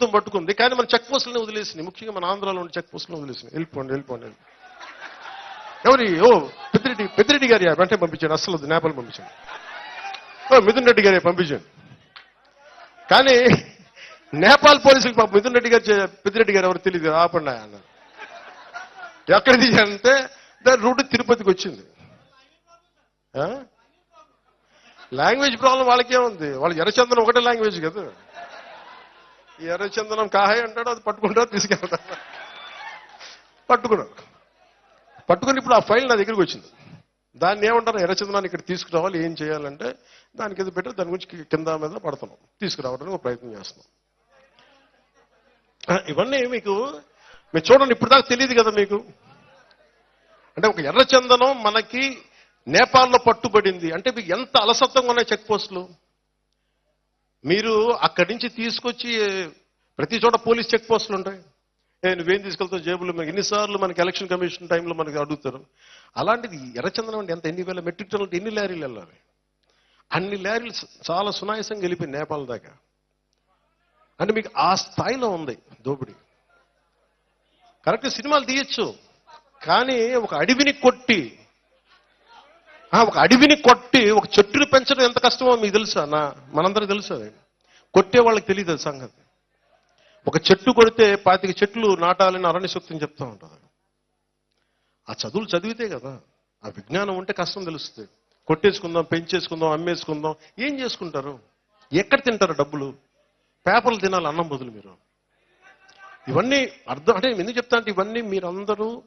ప్రభుత్వం పట్టుకుంది. కానీ మన చెక్ పోస్టులను వదిలేసింది. ముఖ్యంగా మన ఆంధ్రాలో ఉన్న చెక్ పోస్టులను వదిలేసింది. వెళ్ళిపోండి వెళ్ళిపోండి ఎవరి? ఓ పెద్దిరెడ్డి పెద్దిరెడ్డి గారి వెంటనే పంపించాను అసలు నేపాల్ పంపించాను ఓ మిథున్ రెడ్డి గారి పంపించాను కానీ నేపాల్ పోలీసులకు పాప మిథున్ రెడ్డి గారు పెద్దిరెడ్డి గారు ఎవరు తెలియదు ఆపండి అన్నారు ఎక్కడ అంటే దాని రూట్ తిరుపతికి వచ్చింది. ఆ? లాంగ్వేజ్ ప్రాబ్లం వాళ్ళకే ఉంది వాళ్ళు ఎర్రచందనం ఒకటే లాంగ్వేజ్ కదా. ఎర్రచందనం కాహాయ్ అంటాడు అది పట్టుకుంటా తీసుకెళ్తా పట్టుకున్నాడు. పట్టుకుని ఇప్పుడు ఆ ఫైల్ నా దగ్గరికి వచ్చింది. దాన్ని ఏమంటారు? ఎర్రచందనాన్ని ఇక్కడ తీసుకురావాలి ఏం చేయాలంటే దానికి ఏదో పెట్టి దాని గురించి కింద మీద పడుతున్నాం. తీసుకురావడానికి ఒక ప్రయత్నం చేస్తున్నాం. ఇవన్నీ మీకు మీరు చూడండి ఇప్పుడు దాకా తెలియదు కదా మీకు. అంటే ఒక ఎర్రచందనం మనకి నేపాల్లో పట్టుబడింది. అంటే మీకు ఎంత అలసత్వంగా ఉన్నాయి చెక్ పోస్టులు? మీరు అక్కడి నుంచి తీసుకొచ్చి ప్రతి చోట పోలీస్ చెక్ పోస్టులు ఉంటాయి. నువ్వేం తీసుకెళ్తావు జేబులో? మనకి ఎన్నిసార్లు మనకి ఎలక్షన్ కమిషన్ టైంలో మనకి అడుగుతారు. అలాంటిది ఎర్రచందనం అంటే ఎంత ఎన్ని వేల మెట్రిక్ టన్నులు ఎన్ని లారీలు వెళ్ళాలి? అన్ని లారీలు చాలా సునాయాసంగా వెళ్ళిపోయి నేపాల్ దాకా. అంటే మీకు ఆ స్థాయిలో ఉంది దోపిడీ. కరెక్ట్ సినిమాలు తీయచ్చు కానీ ఒక అడవిని కొట్టి ఒక అడవిని కొట్టి ఒక చెట్టుని పెంచడం ఎంత కష్టమో మీకు తెలుసా? నా మనందరికి తెలుసు అది. కొట్టే వాళ్ళకి తెలియదు అది సంగతి. ఒక చెట్టు కొడితే పాతిక చెట్లు నాటాలని అరణ్యశక్తిని చెప్తూ చెప్తా ఉంటుంది. ఆ చదువులు చదివితే కదా ఆ విజ్ఞానం ఉంటే కష్టం తెలుస్తుంది. కొట్టేసుకుందాం పెంచేసుకుందాం అమ్మేసుకుందాం ఏం చేసుకుంటారు? ఎక్కడ తింటారు డబ్బులు? పేపర్లు తినాలి అన్నం బదులు మీరు. ఇవన్నీ అర్థం అంటే ఎందుకు చెప్తా అంటే ఇవన్నీ మీరందరూ